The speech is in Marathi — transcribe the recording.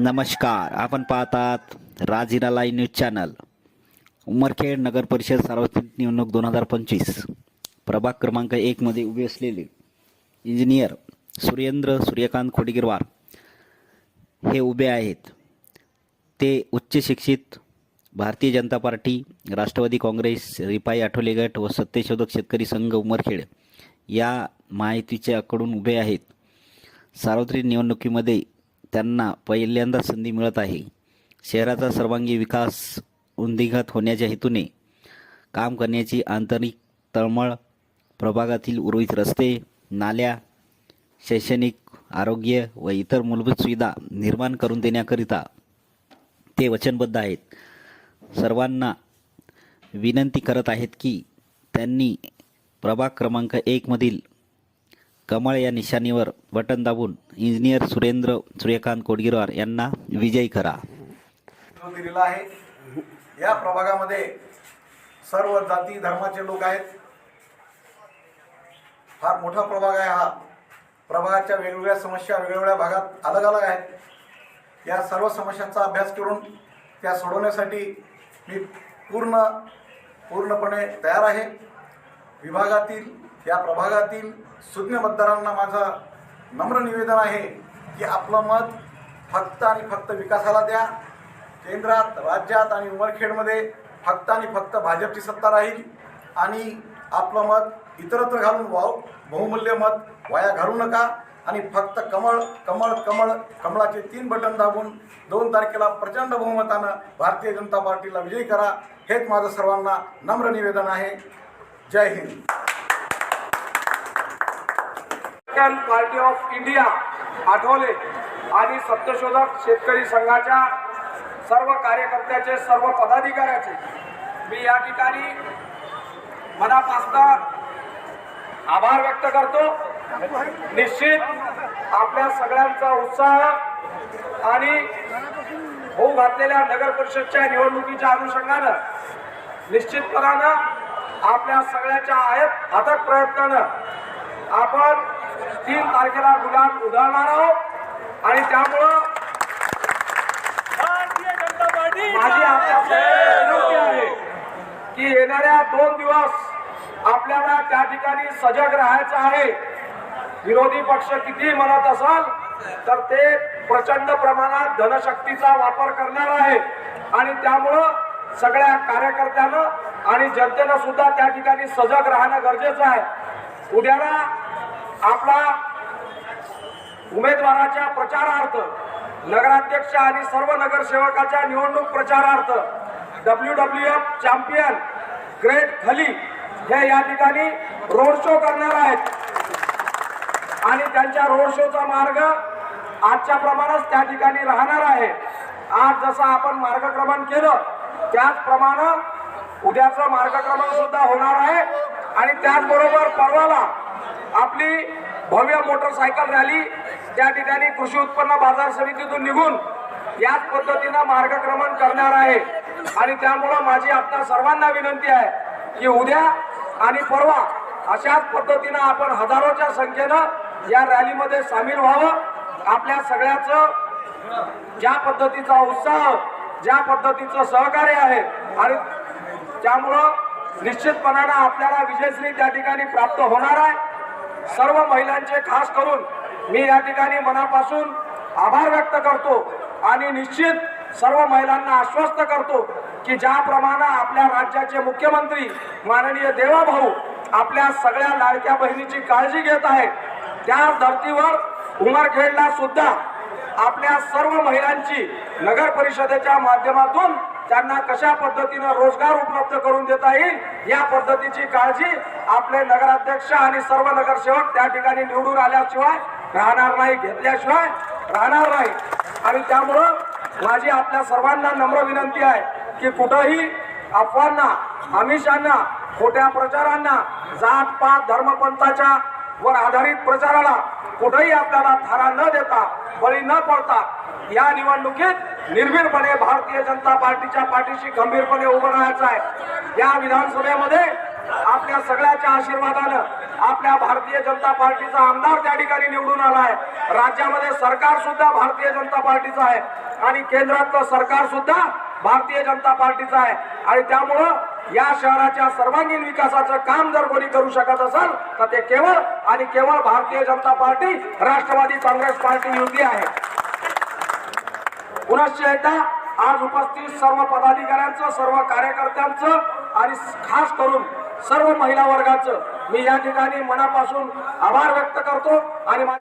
नमस्कार. आपण पाहतात Rajira live news channel. Umarkhed नगर परिषद सार्वत्रिक निवडणूक दोन हजार पंचवीस. प्रभाग क्रमांक एकमध्ये उभे असलेले इंजिनियर सुरेंद्र सूर्यकांत खोडगिरवार हे उभे आहेत. ते उच्च शिक्षित भारतीय जनता पार्टी राष्ट्रवादी काँग्रेस रिपाई आठवले गट व सत्यशोधक शेतकरी संघ उमरखेड या माहितीच्याकडून उभे आहेत. सार्वत्रिक निवडणुकीमध्ये त्यांना पहिल्यांदा संधी मिळत आहे. शहराचा सर्वांगी विकास उंदिघत होण्याच्या हेतूने काम करण्याची आंतरिक तळमळ प्रभागातील उर्वरित रस्ते नाल्या शैक्षणिक आरोग्य व इतर मूलभूत सुविधा निर्माण करून देण्याकरिता ते वचनबद्ध आहेत. सर्वांना विनंती करत आहेत की त्यांनी प्रभाग क्रमांक एकमधील कमळ या निशाणीवर बटन दाबून इंजिनियर सुरेंद्र सूर्यकांत कोडगिरवार यांना विजयी करा. दिलेला आहे. या प्रभागामध्ये सर्व जाती धर्माचे लोक आहेत. फार मोठा प्रभाग आहे हा. प्रभागाच्या वेगवेगळ्या समस्या वेगवेगळ्या भागात अलग अलग आहेत. या सर्व समस्यांचा अभ्यास करून त्या सोडवण्यासाठी मी पूर्ण पूर्णपणे तयार आहे. विभागातील या प्रभागातील सुज्ञ मतदारांना माझं नम्र निवेदन आहे की आपलं मत फक्त आणि फक्त विकासाला द्या. केंद्रात राज्यात आणि उमरखेडमध्ये फक्त आणि फक्त भाजपची सत्ता राहील आणि आपलं मत इतरत्र घालून वाव बहुमूल्य मत वाया घालू नका आणि फक्त कमळ कमळ कमळ कमळाचे तीन बटन दाबून दोन तारखेला प्रचंड बहुमतानं भारतीय जनता पार्टीला विजयी करा. हेच माझं सर्वांना नम्र निवेदन आहे. जय Hind. Republican party of India Athawale. आणि सत्यशोधक शेतकरी संघाच्या सर्व कार्यकर्त्याचे सर्व पदाधिकाऱ्याचे. मी या ठिकाणी मनापासून आभार व्यक्त करतो. निश्चित आपल्या सगळ्यांचा उत्साह आणि होऊ घातलेल्या नगर परिषदच्या निवडणुकीच्या अनुषंगानं निश्चितपणानं आपल्या सगळ्याच्या आहेत अथक प्रयत्नानं आपण तीन तारखेला गुलाल उधळणार आहोत. आणि त्यामुळं माझी विनंती आहे की येणाऱ्या दोन दिवस आपल्याला त्या ठिकाणी सजग राहायचं आहे. विरोधी पक्ष किती म्हणत असाल तर ते प्रचंड प्रमाणात धनशक्तीचा वापर करणार आहे. आणि त्यामुळं सगळ्या कार्यकर्त्यानं आणि जनतेनं सुद्धा त्या ठिकाणी सजग राहणं गरजेचं आहे. उद्याला आपला उमेदवाराच्या प्रचारार्थ नगराध्यक्ष आणि सर्व नगरसेवकाच्या निवडणूक प्रचारार्थ W W F champion great Khali हे या ठिकाणी रोड शो करणार आहेत. आणि त्यांच्या रोड शोचा मार्ग आजच्या प्रमाणेच त्या ठिकाणी राहणार आहे. आज जसं आपण मार्गक्रमण केलं त्याचप्रमाणे उद्याचं मार्गक्रमण सुद्धा होणार आहे. आणि त्याचबरोबर परवाला आपली भव्य मोटरसायकल रॅली त्या ठिकाणी कृषी उत्पन्न बाजार समितीतून निघून याच पद्धतीनं मार्गक्रमण करणार आहे. आणि त्यामुळं माझी आपल्या सर्वांना विनंती आहे की उद्या आणि परवा अशाच पद्धतीनं आपण हजारोच्या संख्येनं या रॅलीमध्ये सामील व्हावं. आपल्या सगळ्याचं ज्या पद्धतीचा उत्साह ज्या पद्धतीचं सहकार्य आहे आणि त्यामुळं निश्चितपणानं आपल्याला विजयश्री त्या ठिकाणी प्राप्त होणार आहे. सर्व महिलांचे खास करून मी या ठिकाणी मनापासून आभार व्यक्त करतो आणि निश्चित सर्व महिलांना आश्वस्त करतो की ज्याप्रमाणे आपल्या राज्याचे मुख्यमंत्री माननीय देवाभाऊ आपल्या सगळ्या लाडक्या बहिणीची काळजी घेत आहेत. त्याच धर्तीवर उमरखेडला सुद्धा आपल्या सर्व महिलांची नगर परिषदेच्या माध्यमातून त्यांना कशा पद्धतीनं रोजगार उपलब्ध करून देता येईल या पद्धतीची काळजी आपले नगराध्यक्ष आणि सर्व नगरसेवक त्या ठिकाणी निवडून आल्याशिवाय राहणार नाही घेतल्याशिवाय राहणार नाही. आणि त्यामुळं माझी आपल्या सर्वांना नम्र विनंती आहे की कुठंही अफवांना आमिषांना खोट्या प्रचारांना जात पात धर्मपंथाच्या वर आधारित प्रचाराला कुठेही आपल्याला थारा न देता बळी न पडता या निवडणुकीत निर्भीडपणे भारतीय जनता पार्टीच्या पाठीशी गंभीरपणे उभं राहायचं आहे. या विधानसभेमध्ये आपल्या सगळ्याच्या आशीर्वादानं आपल्या भारतीय जनता पार्टीचा आमदार त्या ठिकाणी निवडून आला आहे. राज्यामध्ये सरकार सुद्धा भारतीय जनता पार्टीचं आहे. आणि केंद्रातलं सरकार सुद्धा भारतीय जनता पार्टीचं आहे. आणि त्यामुळं या शहराच्या सर्वांगीण विकासाचं काम जर कोणी करू शकत असेल तर ते केवळ आणि केवळ भारतीय जनता पार्टी राष्ट्रवादी काँग्रेस पार्टी युती आहे. पुनश्च एकदा आज उपस्थित सर्व पदाधिकाऱ्यांचं सर्व कार्यकर्त्यांचं आणि खास करून सर्व महिला वर्गाचं मी या ठिकाणी मनापासून आभार व्यक्त करतो आणि मा-